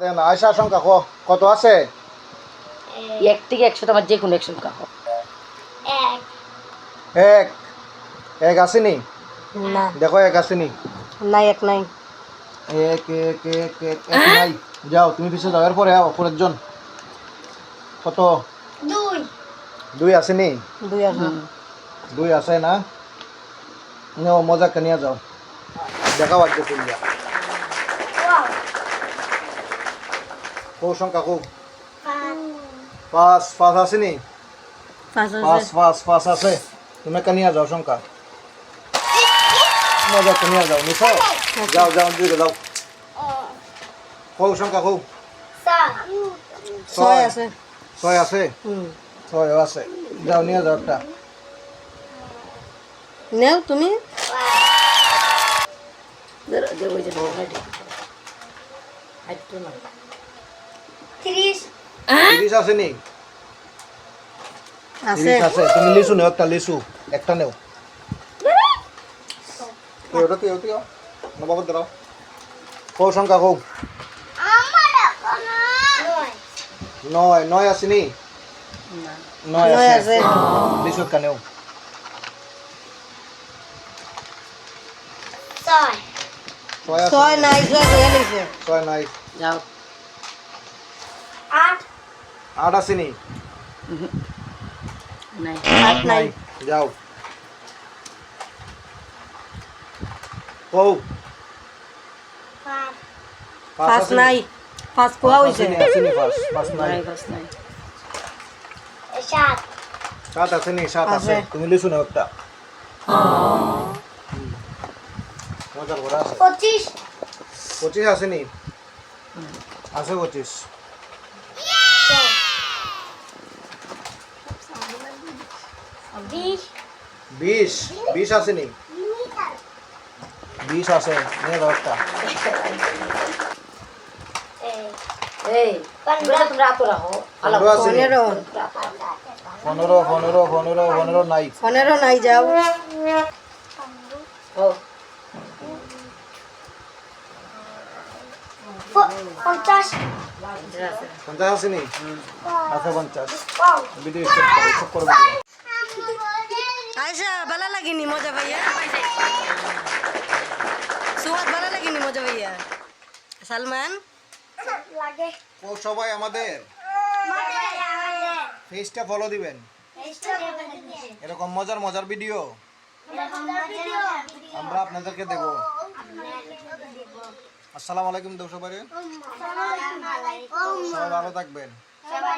দেন আয়সা সংখ্যা ক- কত আছে? এক থেকে একশো আমার যে কোনো একশো কাপড় এক। এক। এক আসেনি? না। দেখো এক আসেনি। নাই এক নাই। এক এক এক এক এক নাই। যাও তুমি পিছিয়ে যাও এরপরে আও অপরের জন কত? দুই। দুই আসেনি? দুই আছে দুই আছে না? নেও মজা কে নিয়ে যাও। দেখাও আজকে তুলিয়া কৌ সংখ্যা কৌ পাঁচ পাঁচ পাঁচ আসেনি পাঁচ পাঁচ পাঁচ পাঁচ আছে তুমি কে নিয়ে যাও সংখ্যা মজা কে নিয়ে যাও নিছো যাও যাও দিকে যাও কৌ সংখ্যা কৌ সাত ছয় আছে ছয় আছে হুম ছয় আছে যাও নিয়ে যাও একটা নেও তুমি ত্রিশ তিরিশ আছে নি আছে তিরিশ আছে। তুমি লিচু নেও একটা লিচু একটা নেও। তুই ওটা তুই তুই নবাব দাঁড়াও। কৌ সংখ্যা কৌ? নয়। নয় আছে নি? নয় আছে। আছে। লিচু একটা নেও। ছয়। ছয় নাই ছয় ছয় নাই। যাও। আট আট আছে নি? নাই যাও। কৌ পাঁচ? নাই পাঁচ কোয়া পাঁচ? নাই। নাই পাঁচ নাই। সাত। সাত আছে নি? সাত আছে। তুমি একটা? পঁচিশ। পঁচিশ আছে নি? আছে পঁচিশ ছয় বিশ বিশ বিশ আছে নি বিশ আছে নিয়ে যাও একটা। এই পনেরো পনেরো। নাই। পনেরো নাই যাও। পঞ্চাশ। পঞ্চাশ আছে নি পঞ্চাশ। ভিডিও করো আয়সা ভালো লাগেনি মজা ভাইয়া? সুয়াদ ভালো লাগেনি মজা ভাইয়া? সালমান? লাগে। ও সবাই আমাদের। ফেসটা ফলো দিবেন। এরকম মজার মজার ভিডিও আমরা আপনাদেরকে দেব। আসসালামু আলাইকুম দেব সবাই সবাই ভালো থাকবেন। সবাই